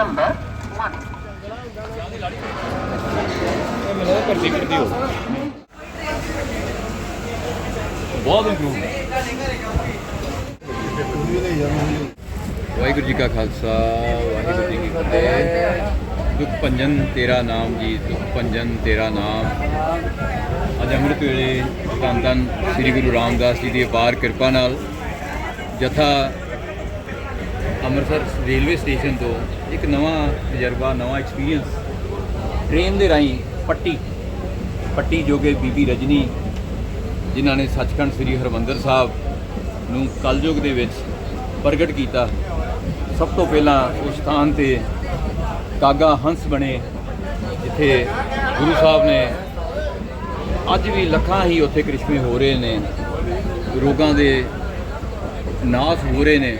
number 1. ਬਹੁਤ improve Waheguru ji ਕਾ ਖਾਲਸਾ, ਵਾਹਿਗੁਰੂ ਜੀ ਕੀ ਫਤਿਹ। ਦੁਖ ਭੰਜਨ ਤੇਰਾ ਨਾਮ ਜੀ, ਦੁਖ ਭੰਜਨ ਤੇਰਾ ਨਾਮ। ਅੱਜ ਅੰਮ੍ਰਿਤ ਵੇਲੇ ਧੰਨ ਧੰਨ ਸ੍ਰੀ ਗੁਰੂ ਰਾਮਦਾਸ ਜੀ ਦੀ ਅਪਾਰ ਕਿਰਪਾ ਨਾਲ ਜਥਾ ਅੰਮ੍ਰਿਤਸਰ ਰੇਲਵੇ ਸਟੇਸ਼ਨ ਤੋਂ ਇੱਕ ਨਵਾਂ ਤਜਰਬਾ, ਨਵਾਂ ਐਕਸਪੀਰੀਅੰਸ ਟ੍ਰੇਨ ਦੇ ਰਾਹੀਂ ਪੱਟੀ ਪੱਟੀ ਜੋ ਕਿ ਬੀਬੀ ਰਜਨੀ ਜਿਨ੍ਹਾਂ ਨੇ ਸੱਚਖੰਡ ਸ੍ਰੀ ਹਰਮੰਦਰ ਸਾਹਿਬ ਨੂੰ ਕਲਯੁਗ ਦੇ ਵਿੱਚ ਪ੍ਰਗਟ ਕੀਤਾ, ਸਭ ਤੋਂ ਪਹਿਲਾਂ ਉਸ ਸਥਾਨ ਤੇ ਕਾਗਾ ਹੰਸ ਬਣੇ, ਜਿੱਥੇ ਗੁਰੂ ਸਾਹਿਬ ਨੇ ਅੱਜ ਵੀ ਲੱਖਾਂ ਹੀ ਉੱਥੇ ਕ੍ਰਿਸ਼ਮੇ ਹੋ ਰਹੇ ਨੇ, ਰੋਗਾਂ ਦੇ ਨਾਸ ਹੋ ਰਹੇ ਨੇ।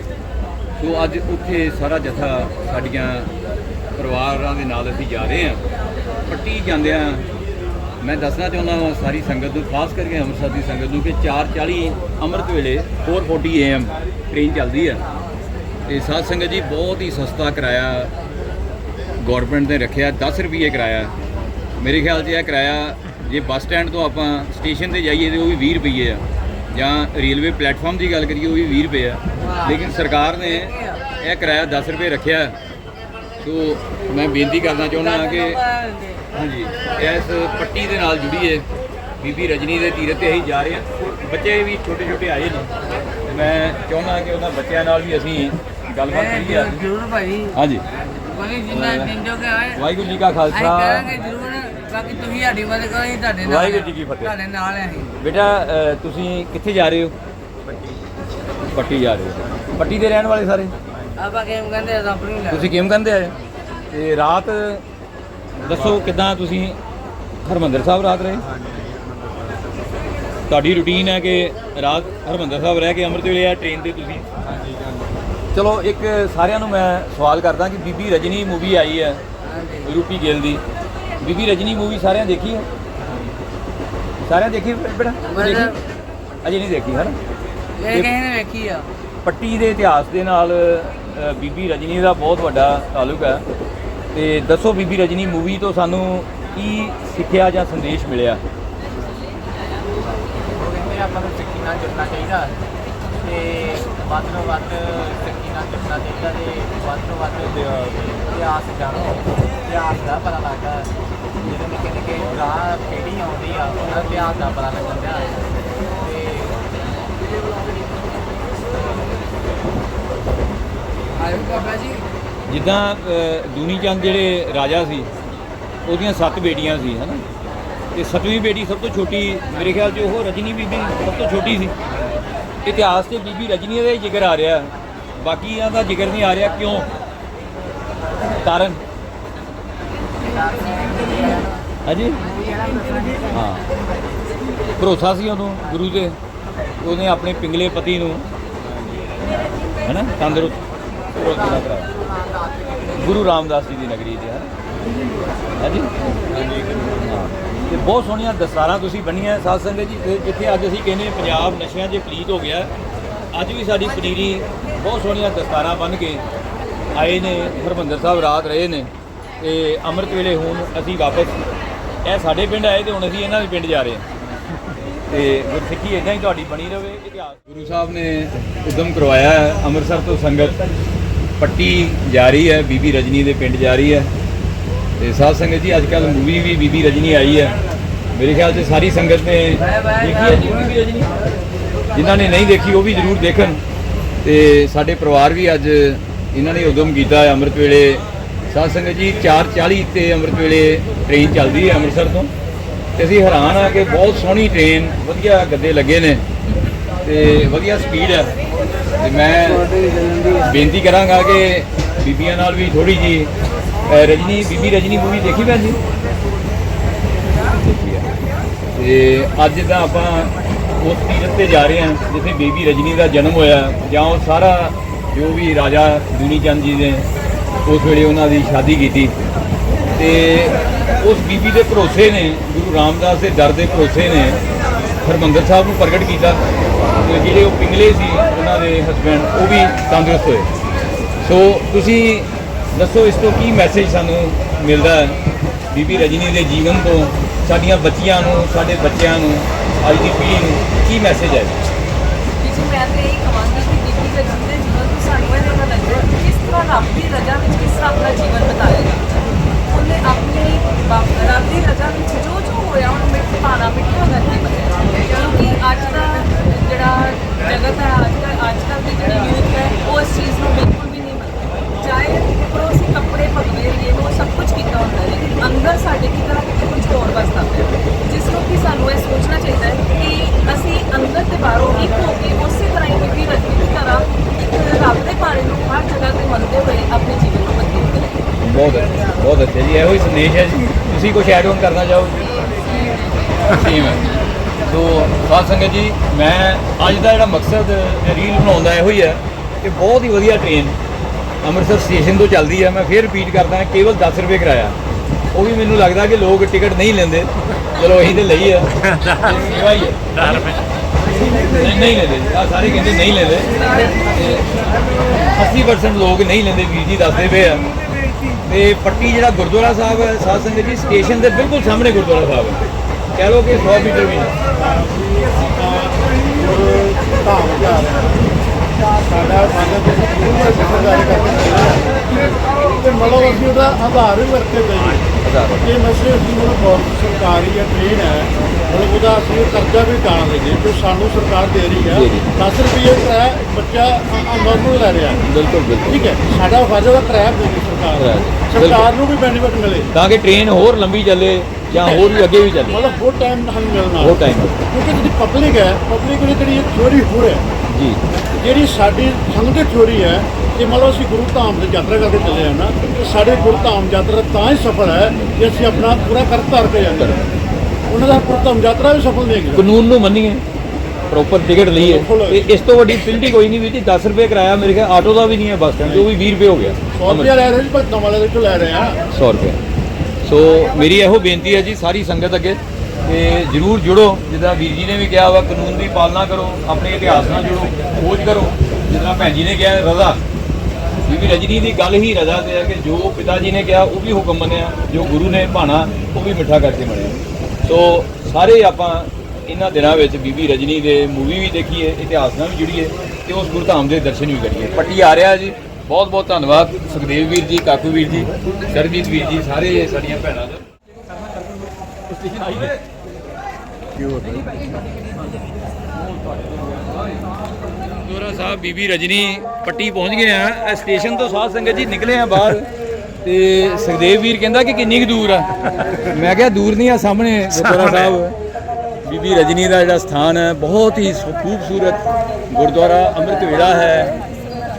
ਸੋ ਅੱਜ ਉੱਥੇ ਸਾਰਾ ਜਥਾ ਸਾਡੀਆਂ ਪਰਿਵਾਰਾਂ ਦੇ ਨਾਲ ਅਸੀਂ ਜਾ ਰਹੇ ਹਾਂ। ਪੱਟੀ ਜਾਂਦਿਆਂ ਮੈਂ ਦੱਸਣਾ ਚਾਹੁੰਦਾ ਹਾਂ ਸਾਰੀ ਸੰਗਤ ਨੂੰ, ਖਾਸ ਕਰਕੇ ਅੰਮ੍ਰਿਤਸਰ ਦੀ ਸੰਗਤ ਨੂੰ ਕਿ 4:40 ਅੰਮ੍ਰਿਤ ਵੇਲੇ 4:40 AM ਟ੍ਰੇਨ ਚੱਲਦੀ ਹੈ। ਤੇ ਸਾਧ ਸੰਗਤ ਜੀ ਬਹੁਤ ਹੀ ਸਸਤਾ ਕਿਰਾਇਆ ਗਵਰਨਮੈਂਟ ਨੇ ਰੱਖਿਆ 10 ਰੁਪਏ ਕਿਰਾਇਆ। ਮੇਰੇ ਖਿਆਲ 'ਚ ਇਹ ਕਿਰਾਇਆ ਜੇ ਬੱਸ ਸਟੈਂਡ ਤੋਂ ਆਪਾਂ ਸਟੇਸ਼ਨ ਤੇ ਜਾਈਏ ਤੇ ਉਹ ਵੀ 20 ਰੁਪਏ ਆ। ਜਾਂ ਰੇਲਵੇ ਪਲੇਟਫਾਰਮ ਦੀ ਗੱਲ ਕਰੀਏ, ਉਹ ਵੀ 20 ਰੁਪਏ ਆ। ਲੇਕਿਨ ਸਰਕਾਰ ਨੇ ਇਹ ਕਿਰਾਇਆ 10 ਰੁਪਏ ਰੱਖਿਆ। ਸੋ ਮੈਂ ਬੇਨਤੀ ਕਰਨਾ ਚਾਹੁੰਦਾ ਹਾਂ ਕਿ ਹਾਂਜੀ ਇਸ ਪੱਟੀ ਦੇ ਨਾਲ ਜੁੜੀਏ। ਬੀਬੀ ਰਜਨੀ ਦੇ ਤੀਰਥ ਤੇ ਅਸੀਂ ਜਾ ਰਹੇ ਹਾਂ। ਬੱਚੇ ਵੀ ਛੋਟੇ ਛੋਟੇ ਆਏ ਨੇ। ਮੈਂ ਚਾਹੁੰਦਾ ਕਿ ਉਹਨਾਂ ਬੱਚਿਆਂ ਨਾਲ ਵੀ ਅਸੀਂ ਗੱਲਬਾਤ ਕਰੀਏ। ਜ਼ਰੂਰ ਭਾਈ। ਹਾਂਜੀ। ਕੋਈ ਜਿੰਨਾ ਆਏ ਵਾਹਿਗੁਰੂ ਜੀ ਕਾ ਖਾਲਸਾ। ਕਰਾਂਗੇ ਜ਼ਰੂਰ ਬਾਕੀ ਤੁਸੀਂ ਸਾਡੀ ਮਦਦ ਕਰੋ ਤੁਹਾਡੇ ਨਾਲ ਵਾਹਿਗੁਰੂ ਜੀ ਕੀ ਫਤਿਹ। ਤੁਹਾਡੇ ਨਾਲ ਅਸੀਂ ਬੇਟਾ ਤੁਸੀਂ ਕਿੱਥੇ ਜਾ ਰਹੇ ਹੋ? ਪੱਟੀ ਜਾ ਰਹੇ ਹੋ। ਪੱਟੀ ਦੇ ਰਹਿਣ ਵਾਲੇ ਸਾਰੇ? ਆਪਾਂ ਕਿਵੇਂ ਕਹਿੰਦੇ ਆ ਆਪਣੀ ਲੈ ਤੁਸੀਂ ਕਿਵੇਂ ਕਹਿੰਦੇ ਆਏ? ਤੇ ਰਾਤ ਦੱਸੋ ਕਿਦਾਂ ਤੁਸੀਂ ਹਰਮੰਦਰ ਸਾਹਿਬ ਰਾਤ ਰਹੇ? ਤੁਹਾਡੀ ਰੁਟੀਨ ਹੈ ਕਿ ਰਾਤ ਹਰਮੰਦਰ ਸਾਹਿਬ ਰਹਿ ਕੇ ਅੰਮ੍ਰਿਤ ਵੇਲੇ ਆ ਟ੍ਰੇਨ ਤੇ ਤੁਸੀਂ? ਚਲੋ ਇੱਕ ਸਾਰਿਆਂ ਨੂੰ ਮੈਂ ਸਵਾਲ ਕਰਦਾ ਕਿ ਬੀਬੀ ਰਜਨੀ ਮੂਵੀ ਆਈ ਹੈ ਹਾਂਜੀ। ਰੂਪੀ ਗਿੱਲ ਦੀ। ਬੀਬੀ ਰਜਨੀ ਮੂਵੀ ਸਾਰਿਆਂ ਦੇਖੀ ਹੈ? ਸਾਰਿਆਂ ਦੇਖੀ ਬੇਟਾ? ਦੇਖੀ? ਅਜੇ ਨਹੀਂ ਦੇਖੀ ਹੈ ਨਾ ਇਹ ਕਿਸੇ ਨੇ ਵੇਖੀ ਆ। ਪੱਟੀ ਦੇ ਇਤਿਹਾਸ ਦੇ ਨਾਲ ਅ, ਬੀਬੀ ਰਜਨੀ ਦਾ ਬਹੁਤ ਵੱਡਾ ਤਾਲੁਕ ਹੈ ਤੇ ਦੱਸੋ ਬੀਬੀ ਰਜਨੀ ਮੂਵੀ ਤੋਂ ਸਾਨੂੰ ਕੀ ਸਿੱਖਿਆ ਜਾਂ ਸੰਦੇਸ਼ ਮਿਲਿਆ? ਕਹਿੰਦੇ ਆਪਾਂ ਨੂੰ ਸਿੱਖੀ ਨਾਲ ਜੁੜਨਾ ਚਾਹੀਦਾ। ਤੇ ਵੱਧ ਤੋਂ ਵੱਧ ਸਿੱਖੀ ਨਾਲ ਜੁੜਨਾ ਚਾਹੀਦਾ ਤੇ ਵੱਧ ਤੋਂ ਵੱਧ ਇ- ਇਤਿਹਾਸ ਜਾਣੋ। ਇਤਿਹਾਸ ਦਾ ਪਤਾ ਲੱਗਦਾ। ਜਿਹੜੇ ਨਿੱਕੇ ਨਿੱਕੇ ਗਾਂ ਪੀੜ੍ਹੀ ਆਉਂਦੀ ਆ ਉਹਨਾਂ ਦਾ ਇਤਿਹਾਸ ਦਾ ਪਤਾ ਲੱਗਦਾ। ਆਇਓ ਬਾਬਾ ਜੀ। ਜਿੱਦਾਂ ਦੂਨੀ ਚੰਦ ਜਿਹੜੇ ਰਾਜਾ ਸੀ, ਉਹਦੀਆਂ ਸੱਤ ਬੇਟੀਆਂ ਸੀ, ਹਨਾ? ਤੇ ਸੱਤਵੀਂ ਬੇਟੀ ਸਭ ਤੋਂ ਛੋਟੀ, ਮੇਰੇ ਖਿਆਲ 'ਚ ਉਹ ਰਜਨੀ ਬੀਬੀ ਸਭ ਤੋਂ ਛੋਟੀ ਸੀ। ਇਤਿਹਾਸ 'ਤੇ ਬੀਬੀ ਰਜਨੀ ਦਾ ਹੀ ਜ਼ਿਕਰ ਆ ਰਿਹਾ। ਬਾਕੀਆਂ ਦਾ ਜ਼ਿਕਰ ਨਹੀਂ ਆ ਰਿਹਾ, ਕਿਉਂ? ਕਾਰਨ? ਹਾਂਜੀ? ਹਾਂ। ਭਰੋਸਾ ਸੀ ਉਹਨੂੰ, ਗੁਰੂ ਦੇ ਉਹਨੇ ਆਪਣੇ ਪਿੰਗਲੇ ਪਤੀ ਨੂੰ, ਹੈਨਾ, ਤੰਦਰੁਸਤ ਭਰੋਸਾ ਗੁਰੂ ਰਾਮਦਾਸ ਜੀ ਦੀ ਨਗਰੀ 'ਚ ਹੈ ਜੀ? ਹਾਂ। ਤੇ ਬਹੁਤ ਸੋਹਣੀਆਂ ਦਸਤਾਰਾਂ ਤੁਸੀਂ ਬੰਨੀਆਂ ਸਾਧ ਸੰਗਤ ਜੀ। ਤੇ ਜਿੱਥੇ ਅੱਜ ਅਸੀਂ ਕਹਿੰਦੇ ਪੰਜਾਬ ਨਸ਼ਿਆਂ 'ਚ ਪਲੀਤ ਹੋ ਗਿਆ, ਅੱਜ ਵੀ ਸਾਡੀ ਪਨੀਰੀ ਬਹੁਤ ਸੋਹਣੀਆਂ ਦਸਤਾਰਾਂ ਬੰਨ ਕੇ ਆਏ ਨੇ, ਹਰਮੰਦਰ ਸਾਹਿਬ ਰਾਤ ਰਹੇ ਨੇ। ਤੇ ਅੰਮ੍ਰਿਤ ਵੇਲੇ ਹੁਣ ਅਸੀਂ ਵਾਪਸ, ਇਹ ਸਾਡੇ ਪਿੰਡ ਆਏ ਤੇ ਹੁਣ ਅਸੀਂ ਇਹਨਾਂ ਦੇ ਪਿੰਡ ਜਾ ਰਹੇ ਹਾਂ। ਤੇ ਗੁਰਸਿੱਖੀ ਇਦਾਂ ਹੀ ਤੁਹਾਡੀ ਬਣੀ ਰਵੇ, ਇਤਿਹਾਸ। ਗੁਰੂ ਸਾਹਿਬ ਨੇ ਉਦਮ ਕਰਵਾਇਆ ਹੈ ਅੰਮ੍ਰਿਤਸਰ ਤੋਂ ਸੰਗਤ। ਪੱਟੀ ਜਾ ਰਹੀ ਹੈ, ਬੀਬੀ ਰਜਨੀ ਦੇ ਪਿੰਡ ਜਾ ਰਹੀ ਹੈ। ਤੇ ਸਾਧ ਸੰਗਤ ਜੀ ਅੱਜ ਕੱਲ ਮੂਵੀ ਵੀ ਬੀਬੀ ਰਜਨੀ ਆਈ ਹੈ। ਮੇਰੇ ਖਿਆਲ 'ਚ ਸਾਰੀ ਸੰਗਤ ਨੇ ਦੇਖੀ ਹੈ। ਜੀ ਬੀਬੀ ਰਜਨੀ ਜਿਨ੍ਹਾਂ ਨੇ ਨਹੀਂ ਦੇਖੀ, ਉਹ ਵੀ ਜ਼ਰੂਰ ਦੇਖਣ। ਤੇ ਸਾਡੇ ਪਰਿਵਾਰ ਵੀ ਅੱਜ ਇਹਨਾਂ ਨੇ ਉਦਮ ਕੀਤਾ ਹੈ ਅੰਮ੍ਰਿਤ ਵੇਲੇ। ਸਾਧ ਸੰਗਤ ਜੀ 4:40 ਤੇ ਅੰਮ੍ਰਿਤ ਵੇਲੇ ਟ੍ਰੇਨ ਚੱਲਦੀ ਹੈ ਅੰਮ੍ਰਿਤਸਰ ਤੋਂ। ਤੇ ਅਸੀਂ ਹੈਰਾਨ ਆ ਕਿ ਬਹੁਤ ਸੋਹਣੀ ਟ੍ਰੇਨ ਵਧੀਆ ਗੱਦੇ ਲੱਗੇ ਨੇ। ਤੇ ਵਧੀਆ ਸਪੀਡ ਹੈ। ਤੇ ਮੈਂ ਬੇਨਤੀ ਕਰਾਂਗਾ ਕਿ ਬੀਬੀਆਂ ਨਾਲ ਵੀ ਥੋੜੀ ਜੀ ਰਜਨੀ, ਬੀਬੀ ਰਜਨੀ ਮੂਵੀ ਦੇਖੀ ਭੈਣ ਜੀ? ਦੇਖੀ ਤੇ ਅੱਜ ਤਾਂ ਆਪਾਂ ਉਸ ਤੀਰਥ ਤੇ ਜਾ ਰਹੇ ਹਾਂ, ਜਿੱਥੇ ਬੀਬੀ ਰਜਨੀ ਦਾ ਜਨਮ ਹੋਇਆ, ਜਾਂ ਉਹ ਸਾਰਾ ਜੋ ਵੀ ਰਾਜਾ ਦੁਨੀ ਚੰਦ ਜੀ ਨੇ ਉਸ ਵੇਲੇ ਉਹਨਾਂ ਦੀ ਸ਼ਾਦੀ ਕੀਤੀ। ਤੇ ਉਸ ਬੀਬੀ ਦੇ ਭਰੋਸੇ ਨੇ, ਗੁਰੂ ਰਾਮਦਾਸ ਦੇ ਦਰ ਦੇ ਭਰੋਸੇ ਨੇ, ਹਰਮੰਦਰ ਸਾਹਿਬ ਨੂੰ ਪ੍ਰਗਟ ਕੀਤਾ। ਜਿਹੜੇ ਉਹ ਪਿੰਗਲੇ ਸੀ ਉਹਨਾਂ ਦੇ ਹਸਬੰਡ ਉਹ ਵੀ ਤੰਦਰੁਸਤ ਹੋਏ। ਸੋ ਤੁਸੀਂ ਦੱਸੋ ਇਸ ਤੋਂ ਕੀ ਮੈਸੇਜ ਸਾਨੂੰ ਮਿਲਦਾ ਹੈ? ਬੀਬੀ ਰਜਨੀ ਦੇ ਜੀਵਨ ਤੋਂ, ਸਾਡੀਆਂ ਬੱਚੀਆਂ ਨੂੰ, ਸਾਡੇ ਬੱਚਿਆਂ ਨੂੰ, ਅੱਜ ਦੀ ਪੀੜ੍ਹੀ ਨੂੰ ਕੀ ਮੈਸੇਜ ਹੈ? ਜੀ ਮੈਂ ਤੇ ਇਹ ਕਹਾਂਗੀ ਕਿ ਬੀਬੀ ਦੇ ਜੀਵਨ ਤੋਂ ਸਾਨੂੰ ਇਹ ਪਤਾ ਲੱਗਿਆ ਕਿ ਕਿਸ ਤਰ੍ਹਾਂ ਰੱਬ ਦੀ ਰਜ਼ਾ ਵਿੱਚ ਕਿਸ ਤਰ੍ਹਾਂ ਆਪਣਾ ਜੀਵਨ ਬਿਤਾਏਗਾ ਉਹਨੇ ਆਪਣੀ ਰੱਬ ਦੀ ਰਜ਼ਾ ਵਿੱਚ ਜੋ ਜੋ ਹੋਇਆ, ਉਹਨੂੰ ਮਿੱਠ ਪਾਣਾ ਮਿੱਠਾ ਕਰਕੇ ਬਤਾਇਆ ਕਿਉਂਕਿ ਅੱਜ ਦਾ ਜਿਹੜਾ ਜਗਤ ਹੈ ਅੱਜ ਦਾ ਅੱਜ ਕੱਲ੍ਹ ਦੀ ਜਿਹੜੀ ਯੂਥ ਹੈ ਉਹ ਇਸ ਚੀਜ਼ ਨੂੰ ਬਿਲਕੁਲ ਵੀ ਨਹੀਂ ਮੰਨਦੀ ਚਾਹੇ ਉੱਪਰੋਂ ਅਸੀਂ ਕੱਪੜੇ ਭਗਵੇ ਲਈਏ ਉਹ ਸਭ ਕੁਝ ਕੀਤਾ ਹੁੰਦਾ ਹੈ। ਲੇਕਿਨ ਅੰਦਰ ਸਾਡੇ ਕੀ ਤਰ੍ਹਾਂ ਕਿਤੇ ਕੁਝ ਹੋਰ ਵਸਦਾ ਪਿਆ ਜਿਸ ਨੂੰ ਕਿ ਸਾਨੂੰ ਇਹ ਸੋਚਣਾ ਚਾਹੀਦਾ ਹੈ ਕਿ ਅਸੀਂ ਅੰਦਰ ਤੇ ਬਾਹਰੋਂ ਇੱਕ ਹੋ ਕੇ ਉਸੇ ਤਰ੍ਹਾਂ ਹੀ ਰਜਨੀ ਦੀ ਤਰ੍ਹਾਂ ਇੱਕ ਰੱਬ ਦੇ ਬਾਰੇ ਨੂੰ ਹਰ ਜਗ੍ਹਾ ਤੇ ਮੰਨਦੇ ਹੋਏ ਆਪਣੇ ਜੀਵਨ ਨੂੰ ਬਤੀਤ ਕਰੀਏ ਬਹੁਤ ਅੱਛਾ ਬਹੁਤ ਅੱਛਾ ਜੀ। ਇਹੋ ਹੀ ਸੰਦੇਸ਼ ਹੈ ਜੀ। ਤੁਸੀਂ ਕੁਝ ਐਡ ਆਨ ਕਰਨਾ ਚਾਹੋਗੇ? ਸੇਮ ਹੈ। ਸੋ ਸਾਧ ਸੰਗਤ ਜੀ ਮੈਂ ਅੱਜ ਦਾ ਜਿਹੜਾ ਮਕਸਦ ਰੀਲ ਬਣਾਉਣ ਦਾ ਇਹੋ ਹੀ ਹੈ ਕਿ ਬਹੁਤ ਹੀ ਵਧੀਆ ਟ੍ਰੇਨ ਅੰਮ੍ਰਿਤਸਰ ਸਟੇਸ਼ਨ ਤੋਂ ਚੱਲਦੀ ਹੈ ਮੈਂ ਫੇਰ ਰਿਪੀਟ ਕਰਦਾ ਕੇਵਲ 10 ਰੁਪਏ ਕਿਰਾਇਆ। ਉਹ ਵੀ ਮੈਨੂੰ ਲੱਗਦਾ ਕਿ ਲੋਕ ਟਿਕਟ ਨਹੀਂ ਲੈਂਦੇ। ਚਲੋ ਅਸੀਂ ਤੇ ਲਈ ਹੈ ਸੇਵਾ ਹੀ ਹੈ ਨਹੀਂ ਨਹੀਂ ਲੈਂਦੇ। ਆ ਸਾਰੇ ਕਹਿੰਦੇ ਨਹੀਂ ਲੈਂਦੇ। ਤੇ 80% ਲੋਕ ਨਹੀਂ ਲੈਂਦੇ ਵੀਰ ਜੀ ਦੱਸਦੇ ਪਏ ਆ। ਤੇ ਪੱਟੀ ਜਿਹੜਾ ਗੁਰਦੁਆਰਾ ਸਾਹਿਬ ਹੈ ਸਾਧ ਸੰਗਤ ਜੀ ਸਟੇਸ਼ਨ ਦੇ ਬਿਲਕੁਲ ਸਾਹਮਣੇ ਗੁਰਦੁਆਰਾ ਸਾਹਿਬ ਹੈ। ਕਹਿ ਲਓ ਕਿ 100 ਮੀਟਰ ਵੀ ਧਾਮ ਜਾ ਸਾਡਾ ਦੇ ਗੁਰੂ ਦਾ ਸਰਦਾਰ ਕਰਦੇ ਤੇ ਮਤਲਬ ਅਸੀਂ ਉਹਦਾ ਆਧਾਰ ਵੀ ਵਰਤੇ ਹਜ਼ਾਰ ਜੇ ਮਸਲੇ ਅਸੀਂ ਮਤਲਬ ਗੌਰਮੈਂਟ ਸਰਕਾਰੀ ਜਾਂ ਟ੍ਰੇਨ ਹੈ ਮਤਲਬ ਉਹਦਾ ਅਸੀਂ ਕਰਜ਼ਾ ਵੀ ਤਾਂ ਲਈਏ ਜੋ ਸਾਨੂੰ ਸਰਕਾਰ ਦੇ ਰਹੀ ਹੈ ਦੇ ਰਹੀ। 10 ਰੁਪਏ ਕਿਰਾਇਆ ਬੱਚਾ ਨਾਰਮਲ ਲੈ ਰਿਹਾ ਬਿਲਕੁਲ ਬਿਲਕੁਲ ਠੀਕ ਹੈ ਸਾਡਾ ਫਰਜ਼ ਹੈ ਕਿਰਾਇਆ ਦੇਣੀ ਸਰਕਾਰ। ਸਰਕਾਰ ਨੂੰ ਵੀ ਬੈਨੀਫਿਟ ਮਿਲੇ ਤਾਂ ਕਿ ਟ੍ਰੇਨ ਹੋਰ ਲੰਬੀ ਚੱਲੇ ਜਾਂ ਹੋਰ ਵੀ ਅੱਗੇ ਵੀ ਚੱਲੇ ਮਤਲਬ ਬਹੁਤ ਟਾਈਮ ਸਾਨੂੰ ਮਿਲਣਾ ਹੋਰ ਟਾਈਮ ਕਿਉਂਕਿ ਜਿਹੜੀ ਪਬਲਿਕ ਹੈ ਪਬਲਿਕ ਦੀ ਜਿਹੜੀ ਇਹ ਚੋਰੀ ਹੋ ਰਿਹਾ ਹੈ ਜੀ ਜਿਹੜੀ ਸਾਡੀ ਸੰਗਤ ਚੋਰੀ ਹੈ ਕਿ ਮੰਨ ਲਓ ਅਸੀਂ ਗੁਰੂ ਧਾਮ ਦੀ ਯਾਤਰਾ ਕਰਕੇ ਚੱਲੇ ਆ ਨਾ ਤੇ ਸਾਡੇ ਗੁਰੂ ਧਾਮ ਯਾਤਰਾ ਤਾਂ ਹੀ ਸਫਲ ਹੈ ਕਿ ਅਸੀਂ ਆਪਣਾ ਪੂਰਾ ਕਰ ਧਰ ਕੇ ਜਾਂਦੇ ਹਾਂ। ਉਹਨਾਂ ਦਾ ਗੁਰੂ ਧਾਮ ਯਾਤਰਾ ਵੀ ਸਫਲ ਨਹੀਂ ਹੈਗੀ। ਕਾਨੂੰਨ ਨੂੰ ਮੰਨੀਏ ਪ੍ਰੋਪਰ ਟਿਕਟ ਲਈਏ। ਤੇ ਇਸ ਤੋਂ ਵੱਡੀ ਫਿਲਟੀ ਕੋਈ ਨਹੀਂ ਵੀ ਜੀ 10 ਰੁਪਏ ਕਿਰਾਇਆ ਮੇਰੇ ਖਿਆਲ ਆਟੋ ਦਾ ਵੀ ਨਹੀਂ ਹੈ ਬੱਸ ਸਟੈਂਡ ਤੇ ਉਹ ਵੀ 20 ਰੁਪਏ ਹੋ ਗਿਆ। 100 ਰੁਪਇਆ ਲੈ ਰਹੇ ਸੀ ਭਗਤਾਂ ਵਾਲੇ ਦੇ ਤੋਂ ਲੈ ਰਹੇ ਆ। 100 ਰੁਪਏ। ਸੋ ਮੇਰੀ ਇਹੋ ਬੇਨਤੀ ਹੈ ਜੀ ਸਾਰੀ ਸੰਗਤ ਅੱਗੇ ਕਿ ਜਰੂਰ ਜੁੜੋ। ਜਿੱਦਾਂ ਵੀਰ ਜੀ ਨੇ ਵੀ ਕਿਹਾ ਵਾ, ਕਾਨੂੰਨ ਦੀ ਪਾਲਣਾ ਕਰੋ, ਆਪਣੇ ਇਤਿਹਾਸ ਨਾਲ ਜੁੜੋ, ਖੋਜ ਕਰੋ। ਜਿੱਦਾਂ ਭੈਣ ਜੀ ਨੇ ਕਿਹਾ ਰਜ਼ਾ। ਬੀਬੀ ਰਜਨੀ ਦੀ ਗੱਲ ਹੀ ਰਜ਼ਾ ਤੇ ਹੈ ਕਿ ਜੋ ਪਿਤਾ ਜੀ ਨੇ ਕਿਹਾ, ਉਹ ਵੀ ਹੁਕਮ ਮੰਨਿਆ, ਜੋ ਗੁਰੂ ਨੇ ਭਾਣਾ, ਉਹ ਵੀ ਮਿੱਠਾ ਕਰਕੇ ਮੰਨਿਆ। ਸੋ ਸਾਰੇ ਆਪਾਂ ਇਹਨਾਂ ਦਿਨਾਂ ਵਿੱਚ ਬੀਬੀ ਰਜਨੀ ਦੇ ਮੂਵੀ ਵੀ ਦੇਖੀਏ, ਇਤਿਹਾਸ ਨਾਲ ਵੀ ਜੁੜੀਏ ਤੇ ਉਸ ਗੁਰਧਾਮ ਦੇ ਦਰਸ਼ਨ ਵੀ ਕਰੀਏ। ਪੱਟੀ ਆ ਰਿਹਾ ਜੀ। ਬਹੁਤ ਬਹੁਤ ਧੰਨਵਾਦ, ਸੁਖਦੇਵ ਵੀਰ ਜੀ, ਕਾਕੂ ਵੀਰ ਜੀ, ਸਰਬਜੀਤ ਵੀਰ ਜੀ, ਸਾਰੇ ਸਾਡੀਆਂ ਭੈਣਾਂ ਦਾ। ਗੁਰਦੁਆਰਾ ਸਾਹਿਬ ਬੀਬੀ ਰਜਨੀ ਪੱਟੀ ਪਹੁੰਚ ਗਏ ਆ। ਇਹ ਸਟੇਸ਼ਨ ਤੋਂ ਸਾਧ ਸੰਗਤ ਜੀ ਨਿਕਲੇ ਆ ਬਾਹਰ ਤੇ ਸੁਖਦੇਵ ਵੀਰ ਕਹਿੰਦਾ ਕਿ ਕਿੰਨੀ ਕੁ ਦੂਰ ਆ। ਮੈਂ ਕਿਹਾ ਦੂਰ ਨਹੀਂ ਆ ਸਾਹਮਣੇ ਗੁਰਦੁਆਰਾ ਸਾਹਿਬ। ਬੀਬੀ ਰਜਨੀ ਦਾ ਜਿਹੜਾ ਸਥਾਨ ਹੈ ਬਹੁਤ ਹੀ ਖੂਬਸੂਰਤ ਗੁਰਦੁਆਰਾ ਅੰਮ੍ਰਿਤ ਵੇੜਾ ਹੈ।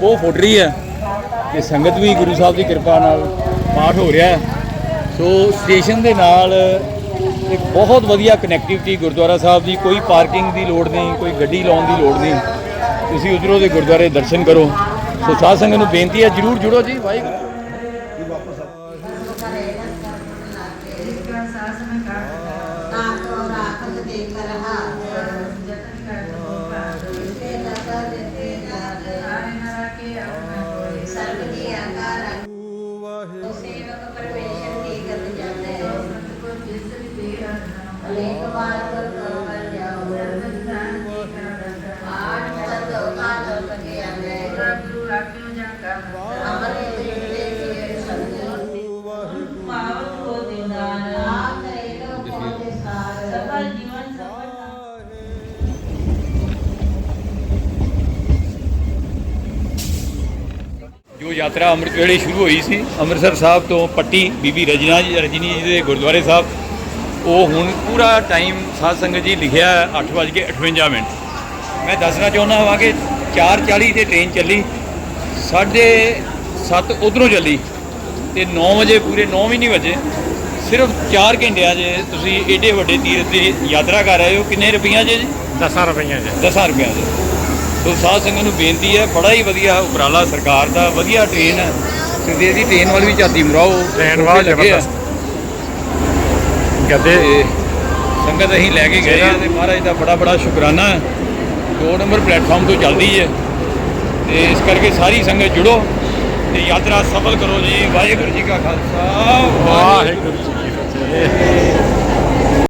ਉਹ ਫੁੱਟ ਰਹੀ ਹੈ ਤੇ ਸੰਗਤ ਵੀ ਗੁਰੂ ਸਾਹਿਬ ਦੀ ਕਿਰਪਾ ਨਾਲ ਪਾਠ ਹੋ ਰਿਹਾ ਸੋ ਸਟੇਸ਼ਨ ਦੇ ਨਾਲ ਇੱਕ ਬਹੁਤ ਵਧੀਆ ਕਨੈਕਟੀਵਿਟੀ ਗੁਰਦੁਆਰਾ ਸਾਹਿਬ ਦੀ, ਕੋਈ ਪਾਰਕਿੰਗ ਦੀ ਲੋੜ ਨਹੀਂ, ਕੋਈ ਗੱਡੀ ਲਾਉਣ ਦੀ ਲੋੜ ਨਹੀਂ। ਤੁਸੀਂ ਉਧਰੋਂ ਦੇ ਗੁਰਦੁਆਰੇ ਦਰਸ਼ਨ ਕਰੋ। ਸੋ ਸਾਧ ਸੰਗਤ ਨੂੰ ਬੇਨਤੀ ਹੈ, ਜਰੂਰ ਜੁੜੋ ਜੀ, ਵਾਹਿਗੁਰੂ। ਸੇਵਕ ਅਨੇਕ ਵਾਰ ਕਰ ਕਰ ਜਾਓ ਆਠ ਸਤੋ ਕਾਲ ਲਗੇ ਆਨੇ ਅਮਰੇ ਦੇ ਦੇ ਸੰਗਤ ਮਾਵਤ ਹੋ ਦਿਨਾਨ ਆ ਕਰੇ ਲੋ ਦੇ ਸਾਰ ਸਫਲ ਜੀਵਨ ਸਫਲ ਜੋ ਯਾਤਰਾ ਅੰਮ੍ਰਿਤ ਵੇਲੇ ਸ਼ੁਰੂ ਹੋਈ ਸੀ, ਅੰਮ੍ਰਿਤਸਰ ਸਾਹਿਬ ਤੋਂ ਪੱਟੀ ਬੀਬੀ ਰਜਨਾ ਰਜਨੀ ਜੀ ਦੇ ਗੁਰਦੁਆਰੇ ਸਾਹਿਬ। ਉਹ ਹੁਣ ਪੂਰਾ ਟਾਈਮ ਸਾਧ ਸੰਗਤ ਜੀ ਲਿਖਿਆ 8:58 ਮਿੰਟ। ਮੈਂ ਦੱਸਣਾ ਚਾਹੁੰਦਾ ਹਾਂ ਕਿ 4:40 ਤੇ ਟ੍ਰੇਨ ਚੱਲੀ ਸਾਢੇ ਸੱਤ ਉਧਰੋਂ ਚੱਲੀ ਤੇ 9 ਵਜੇ ਪੂਰੇ 9 ਵੀ ਨਹੀਂ ਵਜੇ। ਸਿਰਫ 4 ਘੰਟਿਆਂ 'ਚ ਤੁਸੀਂ ਏਡੇ ਵੱਡੇ ਤੀਰਥ ਦੀ ਯਾਤਰਾ ਕਰ ਰਹੇ ਹੋ ਕਿੰਨੇ ਰੁਪਈਆ 'ਚ ਜੀ? 10 ਰੁਪਈਆਂ ਚ 10 ਰੁਪਈਆ ਦੇ ਸੋ ਸਾਧ ਸੰਗਤ ਨੂੰ ਬੇਨਤੀ ਹੈ ਬੜਾ ਹੀ ਵਧੀਆ ਉਪਰਾਲਾ ਸਰਕਾਰ ਦਾ ਵਧੀਆ ਟ੍ਰੇਨ ਹੈ। ਤੇ ਦੀ ਟ੍ਰੇਨ ਵੱਲ ਵੀ ਝਾਤੀ ਮਰਾਓ। ਟ੍ਰੇਨ ਵਾਲਾ। ਜ਼ਬਰਦਸਤ। ਕਹਿੰਦੇ ਸੰਗਤ ਅਸੀਂ ਲੈ ਕੇ ਗਏ ਆ ਤੇ ਮਹਾਰਾਜ ਦਾ ਬੜਾ ਬੜਾ ਸ਼ੁਕਰਾਨਾ। ਹੈ ਦੋ ਨੰਬਰ ਪਲੇਟਫਾਰਮ ਤੋਂ ਚੱਲਦੀ ਹੈ ਤੇ ਇਸ ਕਰਕੇ ਸਾਰੀ ਸੰਗਤ ਜੁੜੋ ਤੇ ਯਾਤਰਾ ਸਫਲ ਕਰੋ ਜੀ। ਵਾਹਿਗੁਰੂ ਜੀ ਕਾ ਖਾਲਸਾ। ਵਾਹਿਗੁਰੂ ਜੀ ਕੀ ਫਤਿਹ।